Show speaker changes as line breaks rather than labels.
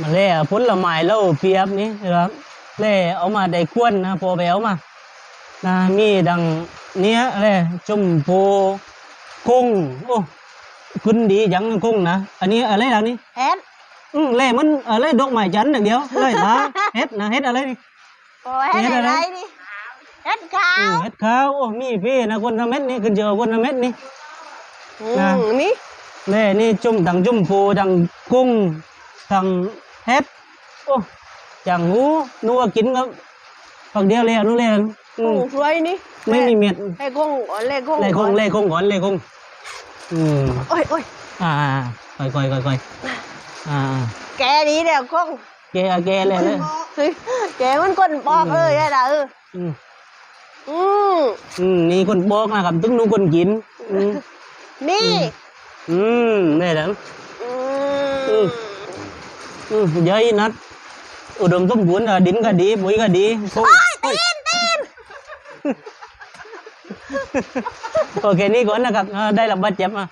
มาเล่ผลไม้แล้วเปรียบนี่นะครับเล่เอามาได้ควนนะพอไปเอามานะมีดังเนี้ยเล่ชมพูกุ้งโอ้คุณดีจังกุ้งนะอันนี้อะไรล่ะนี่
เฮ็ด
อืมเล่มันอะไรดอกไม้จันทร์อย่างเดียวเลยตาเฮ็ดนะเฮ็ดอะไรนี่
โอ้เฮ็ด
เฮ็ด
อะ
อะไร
ไรนี่เฮ็ดขาว
อืมเฮ็ดขาวโอ้มีพี่นะคนละเม็ดนี่ขึ้นเจอคนละเม็ดนี่
อื
นะ
มนี่
เล่นี่จุ่มดังจุ่มพูดังกุ้ง ดังเฮ็ดโอ้จังงูนัวกินก็ฝักเดียวเลยอะนู้นเลยอื
กุ้
ม
งสวยนี่
ไม่มีเม็ด
เล่กุ้งก่อนเล่กุ้ง
เล่คง
ก่อน
เล่คงก่อนเล่คงอืม
โอ้ยโอ้ย
อ่าค่อยค่อยค่อยค่อยอ่า
แกนี้เดี๋ยวกุ้ง
แกะแกะเลยเลย
เฮ้ยแกมันก้นปอกเลยไอ้ด่าเออ
อืม
อืม
อืมนี่คนบอกนะครับถึงนู้นคนกินอืม
นี่
อืมนี่แหละ
อื
อื
ม
มอืม เยอะนัด อุดมสมบูรณ์อะดินก็ดีปุ๋ยก็ดีโอ้ยตีนตีนโอเคนี่ก่อนนะครับเออได้รับบาดเจ็บอะ